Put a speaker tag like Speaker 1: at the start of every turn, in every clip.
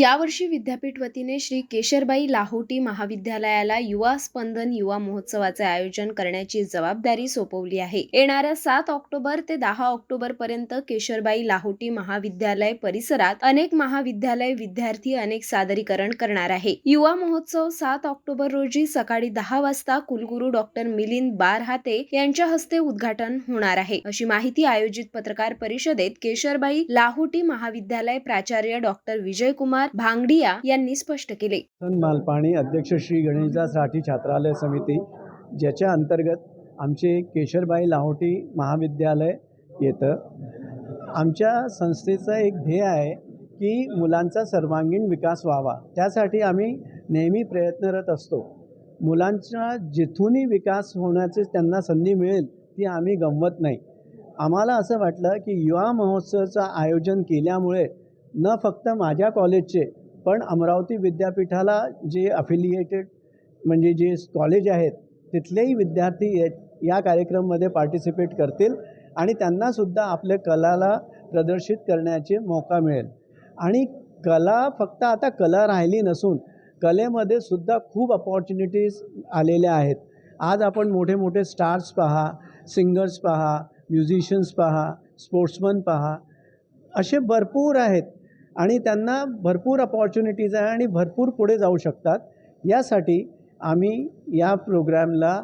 Speaker 1: यावर्षी विद्यापीठ वतीने श्री केशरबाई लाहोटी महाविद्यालयाला युवा स्पंदन युवा महोत्सवाचे आयोजन करण्याची जबाबदारी सोपवली आहे. येणाऱ्या सात ऑक्टोबर ते दहा ऑक्टोबर पर्यंत केशरबाई लाहोटी महाविद्यालय परिसरात अनेक महाविद्यालय विद्यार्थी अनेक सादरीकरण करणार आहे. युवा महोत्सव सात ऑक्टोबर रोजी सकाळी दहा वाजता कुलगुरू डॉक्टर मिलिंद बारहाते यांच्या हस्ते उद्घाटन होणार आहे. अशी माहिती आयोजित पत्रकार परिषदेत केशरबाई लाहोटी महाविद्यालय प्राचार्य डॉक्टर विजयकुमार भांगडिया यांनी स्पष्ट केले.
Speaker 2: मालपाणी अध्यक्ष श्री गणेशदास राठी छात्रालय समिती ज्याच्या अंतर्गत आमचे केशरबाई लाहोटी महाविद्यालय येतं. आमच्या संस्थेचं एक ध्येय आहे की मुलांचा सर्वांगीण विकास व्हावा. त्यासाठी आम्ही नेहमी प्रयत्नरत असतो. मुलांचा जिथूनही विकास होण्याची त्यांना संधी मिळेल ती आम्ही गमवत नाही. आम्हाला असं वाटलं की युवा महोत्सवाचं आयोजन केल्यामुळे न फक्त माझ्या कॉलेजचे पण अमरावती विद्यापीठाला जे अफिलिएटेड म्हणजे जे कॉलेज आहेत तिथलेही विद्यार्थी या- या कार्यक्रममध्ये पार्टिसिपेट करतील आणि त्यांनासुद्धा आपल्या कलाला प्रदर्शित करण्याचे मौका मिळेल. आणि कला फक्त आता कला राहिली नसून कलेमध्ये सुद्धा खूप अपॉर्च्युनिटीज आलेल्या आहेत. आज आपण मोठे मोठे स्टार्स पहा सिंगर्स पहा म्युझिशियन्स पहा स्पोर्ट्समन पहा असे भरपूर आहेत. आणि त्यांना भरपूर अपॉर्च्युनिटीज आहे आणि भरपूर पुढे जाऊ शकतात. यासाठी आम्ही या प्रोग्रॅमला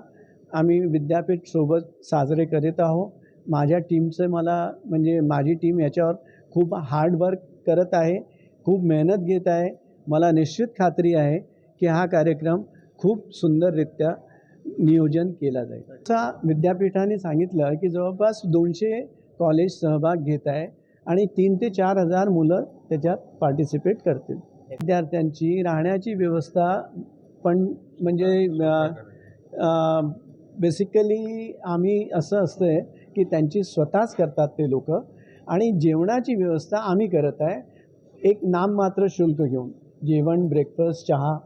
Speaker 2: आम्ही विद्यापीठसोबत साजरे करीत आहो माझ्या टीमचं मला म्हणजे माझी टीम याच्यावर खूप हार्डवर्क करत आहे खूप मेहनत घेत आहे. मला निश्चित खात्री आहे की हा कार्यक्रम खूप सुंदररित्या नियोजन केला जाईल. असा विद्यापीठाने सांगितलं की जवळपास दोनशे कॉलेज सहभाग घेत आहे. आणि तीन ते चार हजार मुलं त्याच्यात पार्टिसिपेट करतील. विद्यार्थ्यांची राहण्याची व्यवस्था पण म्हणजे बेसिकली आम्ही असं असतं आहे की त्यांची स्वतःच करतात ते लोक आणि जेवणाची व्यवस्था आम्ही करत आहे. एक नाममात्र शुल्क घेऊन. जेवण ब्रेकफास्ट चहा